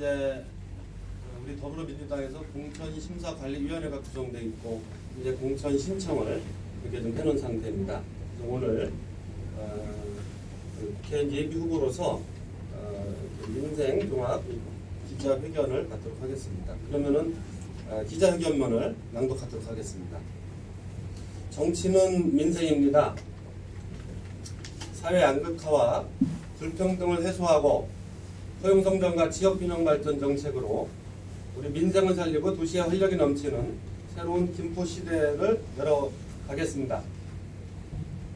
이제 우리 더불어민주당에서 공천 심사관리위원회가 구성되어 있고 이제 공천 신청을 이렇게 좀 해놓은 상태입니다. 그래서 오늘 어, 그 국회의원 예비 후보로서 어, 그 민생 종합 기자회견을 갖도록 하겠습니다. 그러면은 어, 기자회견문을 낭독하도록 하겠습니다. 정치는 민생입니다. 사회 양극화와 불평등을 해소하고 포용성장과 지역균형 발전 정책으로 우리 민생을 살리고 도시의 활력이 넘치는 새로운 김포 시대를 열어가겠습니다.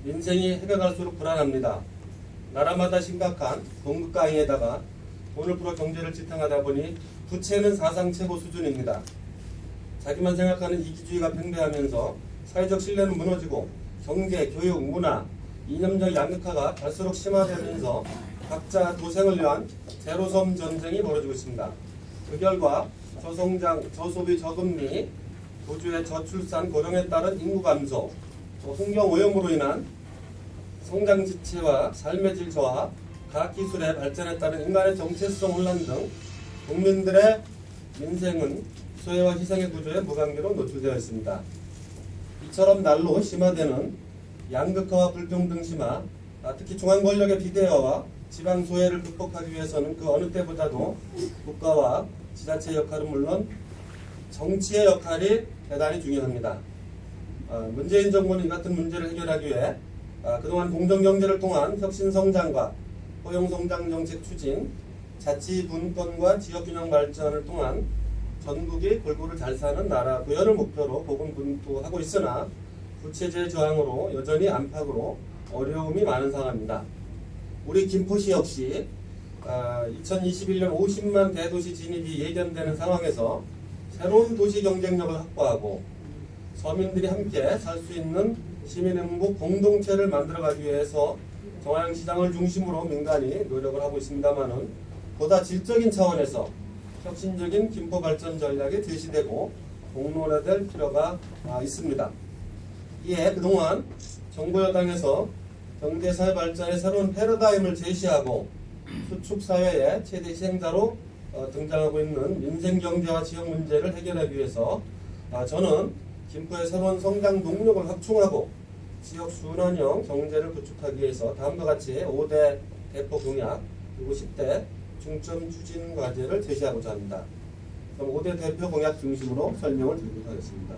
민생이 해가 갈수록 불안합니다. 나라마다 심각한 공급가잉에다가 돈을 풀어 경제를 지탱하다 보니 부채는 사상 최고 수준입니다. 자기만 생각하는 이기주의가 팽배하면서 사회적 신뢰는 무너지고 경제, 교육, 문화, 이념적 양극화가 갈수록 심화되면서 각자 도생을 위한 제로섬 전쟁이 벌어지고 있습니다. 그 결과 저성장, 저소비, 저금리, 도주의 저출산, 고령에 따른 인구 감소, 또 환경 오염으로 인한 성장 지체와 삶의 질 저하, 과학기술의 발전에 따른 인간의 정체성 혼란 등 국민들의 민생은 소외와 희생의 구조에 무관계로 노출되어 있습니다. 이처럼 날로 심화되는 양극화와 불평등 심화, 아, 특히 중앙 권력의 비대화와 지방 소외를 극복하기 위해서는 그 어느 때보다도 국가와 지자체의 역할은 물론 정치의 역할이 대단히 중요합니다. 아, 문재인 정부는 이 같은 문제를 해결하기 위해 아, 그동안 공정경제를 통한 혁신 성장과 포용 성장 정책 추진, 자치 분권과 지역균형 발전을 통한 전국이 골고루 잘 사는 나라 구현을 목표로 고군분투하고 있으나 부채제 저항으로 여전히 안팎으로 어려움이 많은 상황입니다. 우리 김포시 역시 아, 2021년 50만 대도시 진입이 예견되는 상황에서 새로운 도시 경쟁력을 확보하고 서민들이 함께 살 수 있는 시민 행복 공동체를 만들어가기 위해서 정화영시장을 중심으로 민간이 노력을 하고 있습니다만은 보다 질적인 차원에서 혁신적인 김포 발전 전략이 제시되고 공론화될 필요가 아, 있습니다. 이에 그동안 정부 여당에서 경제사회 발전의 새로운 패러다임을 제시하고 수축 사회의 최대 희생자로 어, 등장하고 있는 민생 경제와 지역 문제를 해결하기 위해서 아, 저는 김포의 새로운 성장 동력을 확충하고 지역 순환형 경제를 구축하기 위해서 다음과 같이 5대 대포 공약 그리고 10대 중점 추진 과제를 제시하고자 합니다. 그럼 5대 대표 공약 중심으로 설명을 드리도록 하겠습니다.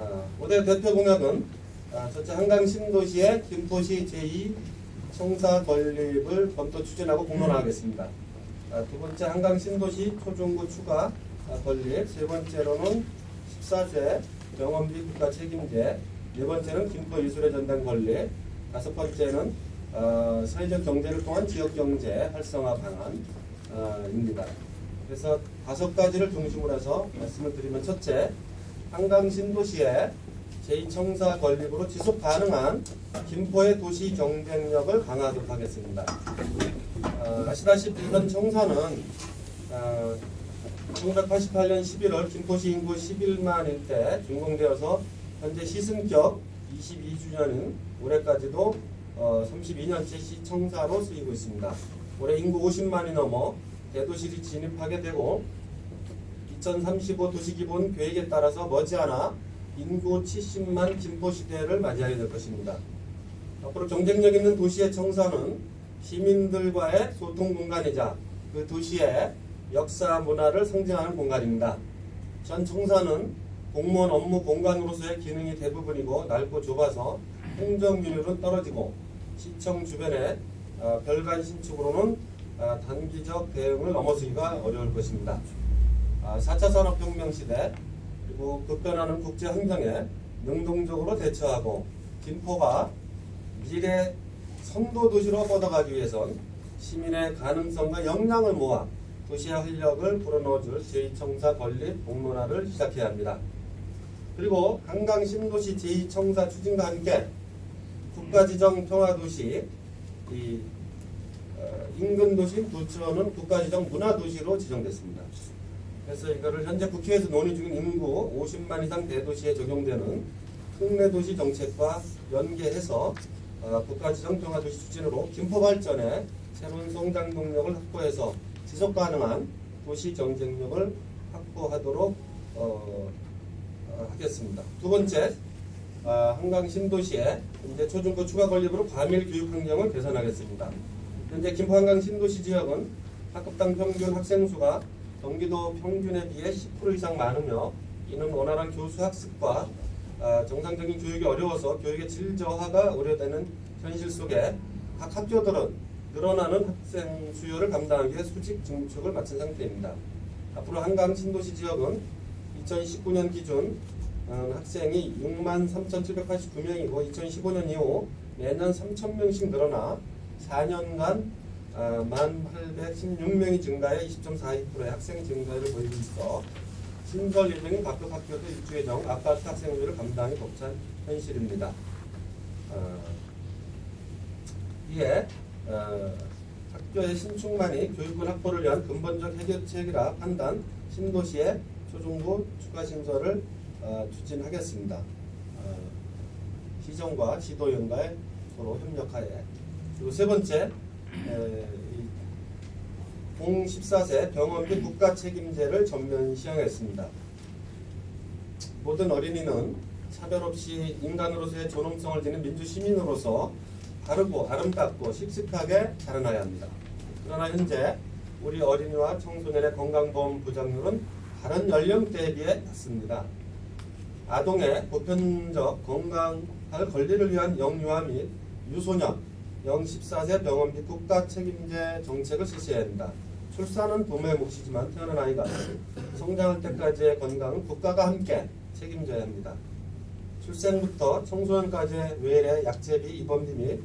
아, 5대 대표 공약은 아, 첫째 한강 신도시의 김포시 제2 청사 건립을 검토 추진하고 공론화하겠습니다. 아, 두 번째 한강 신도시 초중고 추가 아, 건립, 세 번째로는 14세 병원비 국가 책임제, 네 번째는 김포 예술의 전당 건립, 다섯 번째는 어, 사회적 경제를 통한 지역 경제 활성화 방안입니다. 그래서 다섯 가지를 중심으로 해서 말씀을 드리면 첫째, 한강 신도시의 제2청사 건립으로 지속 가능한 김포의 도시 경쟁력을 강화하도록 하겠습니다. 어, 아시다시피 이번 청사는 어, 1988년 11월 김포시 인구 11만일 때 준공되어서 현재 시승격 22주년인 올해까지도 어, 32년째 시청사로 쓰이고 있습니다. 올해 인구 50만이 넘어 대도시를 진입하게 되고 2035 도시기본 계획에 따라서 머지않아 인구 70만 김포시대를 맞이하게 될 것입니다. 앞으로 경쟁력 있는 도시의 청사는 시민들과의 소통 공간이자 그 도시의 역사 문화를 상징하는 공간입니다. 전 청사는 공무원 업무 공간으로서의 기능이 대부분이고 넓고 좁아서 행정률은 떨어지고 시청 주변의 어, 별관 신축으로는 어, 단기적 대응을 넘어서기가 어려울 것입니다. 아, 4차 산업혁명 시대 그리고 급변하는 국제 환경에 능동적으로 대처하고 김포가 미래 선도 도시로 뻗어가기 위해선 시민의 가능성과 역량을 모아 도시의 활력을 불어넣어줄 제2청사 건립 공론화를 시작해야 합니다. 그리고 한강 신도시 제2청사 추진과 함께 국가지정 평화도시 이 어, 인근 도시 부천은 국가지정 문화도시로 지정됐습니다. 그래서 이거를 현재 국회에서 논의 중인 인구 50만 이상 대도시에 적용되는 특례도시 정책과 연계해서 어, 국가지정 평화도시 추진으로 김포 발전에 새로운 성장 동력을 확보해서 지속 가능한 도시 경쟁력을 확보하도록 어, 어, 하겠습니다. 두 번째, 아, 한강 신도시의 이제 초중고 추가 건립으로 과밀 교육 환경을 개선하겠습니다. 현재 김포 한강 신도시 지역은 학급당 평균 학생 수가 경기도 평균에 비해 10% 이상 많으며 이는 원활한 교수 학습과 아, 정상적인 교육이 어려워서 교육의 질 저하가 우려되는 현실 속에 각 학교들은 늘어나는 학생 수요를 감당하기 위해 수직 증축을 마친 상태입니다. 앞으로 한강 신도시 지역은 2019년 기준 어, 학생이 6만 3,789명이고 2015년 이후 매년 3,000명씩 늘어나 4년간 어, 1,816명이 증가해 20.42%의 학생 증가를 보이고 있어 신설 예정인 각급 학교도 입주 예정 아파트 학생 수를 감당이 벅찬 현실입니다. 어, 이에 어, 학교의 신축만이 교육권 확보를 위한 근본적 해결책이라 판단 신도시의 초중고 추가 신설을 어, 추진하겠습니다. 어, 시정과 지도위원과의 서로 협력하에 그리고 세 번째 공 14세 병원비 국가 책임제를 전면 시행했습니다. 모든 어린이는 차별 없이 인간으로서의 존엄성을 지닌 민주 시민으로서 바르고 아름답고 씩씩하게 자라나야 합니다. 그러나 현재 우리 어린이와 청소년의 건강보험 부장률은 다른 연령대에 비해 낮습니다. 아동의 보편적 건강할 권리를 위한 영유아 및 유소년 0, 14세 병원비 국가 책임제 정책을 실시해야 합니다. 출산은 부모의 몫이지만 태어난 아이가 성장할 때까지의 건강은 국가가 함께 책임져야 합니다. 출생부터 청소년까지의 외래 약제비, 입원비 및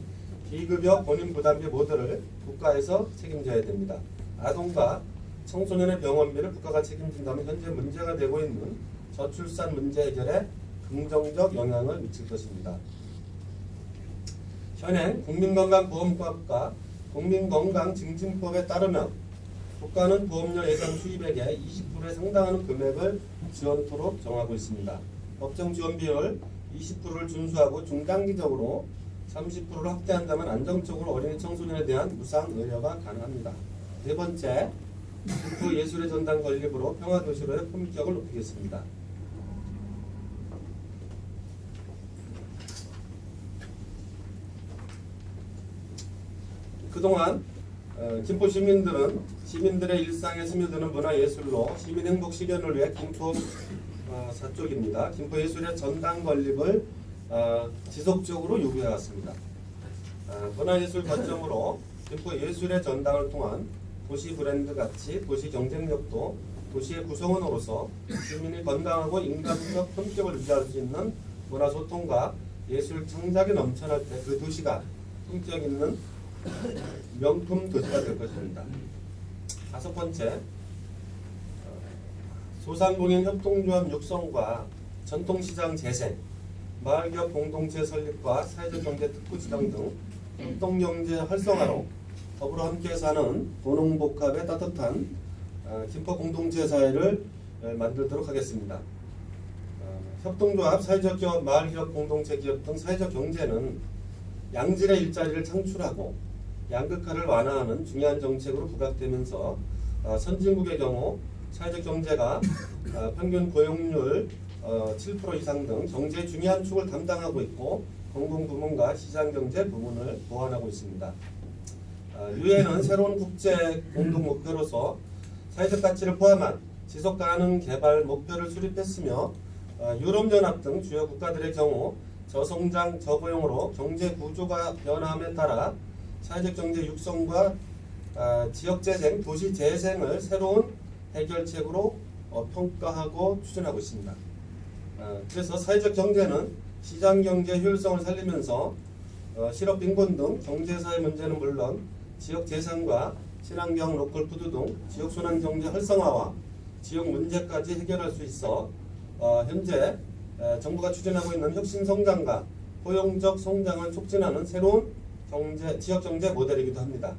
비급여 본인 부담비 모두를 국가에서 책임져야 됩니다. 아동과 청소년의 병원비를 국가가 책임진다면 현재 문제가 되고 있는 저출산 문제 해결에 긍정적 영향을 미칠 것입니다. 현행 국민건강보험법과 국민건강증진법에 따르면 국가는 보험료 예상 수입액의 20%에 상당하는 금액을 지원토록 정하고 있습니다. 법정 지원 비율 20%를 준수하고 중장기적으로 30%를 확대한다면 안정적으로 어린이 청소년에 대한 무상 의료가 가능합니다. 네 번째, 국부 예술의 전당 건립으로 평화도시로의 품격을 높이겠습니다. 그동안 어, 김포 시민들은 시민들의 일상에 스며드는 문화예술로 시민 행복 실현을 위해 김포 어, 사쪽입니다. 김포 예술의 전당 건립을 어, 지속적으로 요구해 왔습니다. 어, 문화예술 거점으로 김포 예술의 전당을 통한 도시 브랜드 가치, 도시 경쟁력도 도시의 구성원으로서 시민이 건강하고 인간적 품격을 유지할 수 있는 문화 소통과 예술 창작이 넘쳐날 때 그 도시가 품격 있는 명품 도시가 될 것입니다. 다섯 번째, 어, 소상공인 협동조합 육성과 전통시장 재생, 마을기업 공동체 설립과 사회적 경제 특구 지정 등 협동경제 활성화로 더불어 함께 사는 도농복합의 따뜻한 어, 김포 공동체 사회를 어, 만들도록 하겠습니다. 어, 협동조합, 사회적 기업, 마을기업 공동체 기업 등 사회적 경제는 양질의 일자리를 창출하고 양극화를 완화하는 중요한 정책으로 부각되면서 어, 선진국의 경우 사회적 경제가 어, 평균 고용률 어, 7% 이상 등 경제의 중요한 축을 담당하고 있고 공공부문과 시장경제 부문을 보완하고 있습니다. 어, 유엔은 새로운 국제 공동 목표로서 사회적 가치를 포함한 지속 가능 개발 목표를 수립했으며 어, 유럽연합 등 주요 국가들의 경우 저성장 저고용으로 경제 구조가 변화함에 따라 사회적 경제 육성과 아, 지역 재생, 도시 재생을 새로운 해결책으로 어, 평가하고 추진하고 있습니다. 아, 그래서 사회적 경제는 시장 경제 효율성을 살리면서 어, 실업 빈곤 등 경제 사회 문제는 물론 지역 재생과 친환경 로컬 푸드 등 지역 순환 경제 활성화와 지역 문제까지 해결할 수 있어 어, 현재 에, 정부가 추진하고 있는 혁신 성장과 포용적 성장을 촉진하는 새로운 경제, 지역 경제 모델이기도 합니다.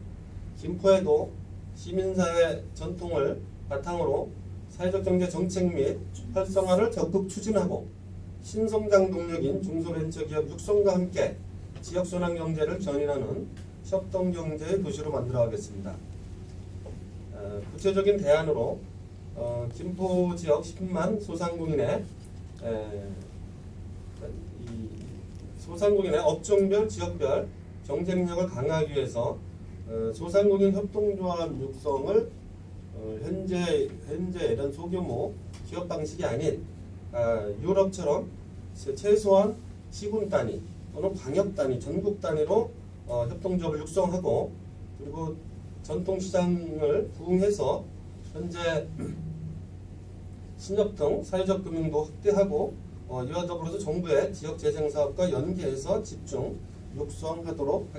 김포에도 시민사회 전통을 바탕으로 사회적 경제 정책 및 활성화를 적극 추진하고 신성장 동력인 중소벤처기업 육성과 함께 지역 순환 경제를 견인하는 협동 경제의 도시로 만들어가겠습니다. 어, 어, 구체적인 대안으로 어, 김포 지역 10만 소상공인의 소상공인의 업종별 지역별 경쟁력을 강화하기 위해서 어, 소상공인 협동조합 육성을 어, 현재 현재 이런 소규모 기업 방식이 아닌 아, 유럽처럼 최- 최소한 시군 단위 또는 광역 단위, 전국 단위로 어, 협동조합을 육성하고 그리고 전통 시장을 부흥해서 현재 신협통 사회적 금융도 확대하고 어, 이와 더불어서 정부의 지역 재생 사업과 연계해서 집중 육성하도록